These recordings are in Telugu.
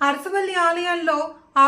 అరసవల్లి ఆలయంలో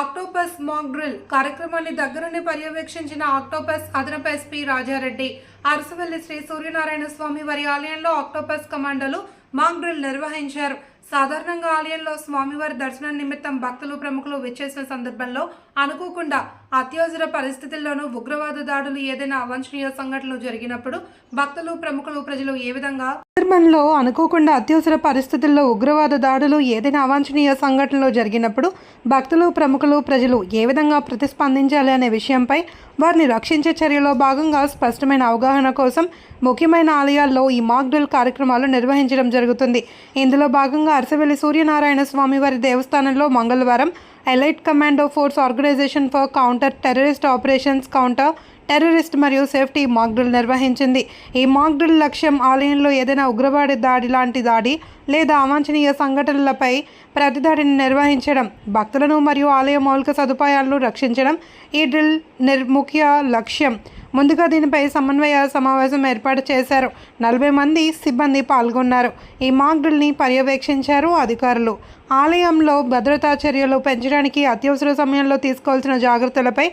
ఆక్టోపస్ మాక్ డ్రిల్ కార్యక్రమాన్ని దగ్గరుండి పర్యవేక్షించిన ఆక్టోపస్ అదనపు ఎస్పీ రాజారెడ్డి అరసవల్లి శ్రీ సూర్యనారాయణ స్వామి వారి ఆలయంలో ఆక్టోపస్ కమాండోలు మాక్ డ్రిల్ నిర్వహించారు. సాధారణంగా ఆలయంలో స్వామివారి దర్శనం నిమిత్తం భక్తులు ప్రముఖులు విచ్చేసిన సందర్భంలో అనుకోకుండా అత్యవసర పరిస్థితుల్లోనూ ఉగ్రవాద దాడులు ఏదైనా అవాంఛనీయ సంఘటనలు జరిగినప్పుడు భక్తులు ప్రముఖులు ప్రజలు ఏ విధంగా సందర్భంలో అనుకోకుండా అత్యవసర పరిస్థితుల్లో ఉగ్రవాద దాడులు ఏదైనా అవాంఛనీయ సంఘటనలు జరిగినప్పుడు భక్తులు ప్రముఖులు ప్రజలు ఏ విధంగా ప్రతిస్పందించాలి అనే విషయంపై వారిని రక్షించే చర్యలో భాగంగా స్పష్టమైన అవగాహన కోసం ముఖ్యమైన ఆలయాల్లో ఈ మాక్ డ్రిల్ కార్యక్రమాలు నిర్వహించడం జరుగుతుంది. ఇందులో భాగంగా అరసవెల్లి సూర్యనారాయణ స్వామి వారి దేవస్థానంలో మంగళవారం elite commando force organisation for counter terrorist operations counter terrorist మరియు సేఫ్టీ మాక్డ్రిల్ నిర్వహించింది. ఈ మాక్డ్రిల్ లక్ష్యం ఆలయంలో ఏదైనా ఉగ్రవాడి దాడి లాంటి దాడి లేదా అవాంఛనీయ సంఘటనలపై ప్రతిదాడిని నిర్వహించడం భక్తులను మరియు ఆలయ మౌలిక సదుపాయాలను రక్షించడం ఈ డ్రిల్ నిర్ ముఖ్య లక్ష్యం. ముందుగా దీనిపై సమన్వయ సమావేశం ఏర్పాటు చేశారు. నలభై మంది సిబ్బంది పాల్గొన్నారు. ఈ మాక్ డ్రిల్ని పర్యవేక్షించారు అధికారులు. ఆలయంలో భద్రతా చర్యలు పెంచడానికి అత్యవసర సమయంలో తీసుకోవాల్సిన జాగ్రత్తలపై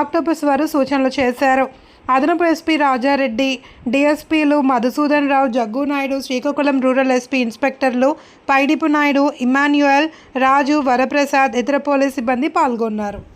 ఆక్టోపస్ వారు సూచనలు చేశారు. అదనపు ఎస్పీ రాజారెడ్డి డిఎస్పీలు మధుసూదన్ రావు జగ్గు నాయుడు శ్రీకాకుళం రూరల్ ఎస్పీ ఇన్స్పెక్టర్లు పైడిపు నాయుడు ఇమాన్యుయల్ రాజు వరప్రసాద్ ఇతర పోలీస్ సిబ్బంది పాల్గొన్నారు.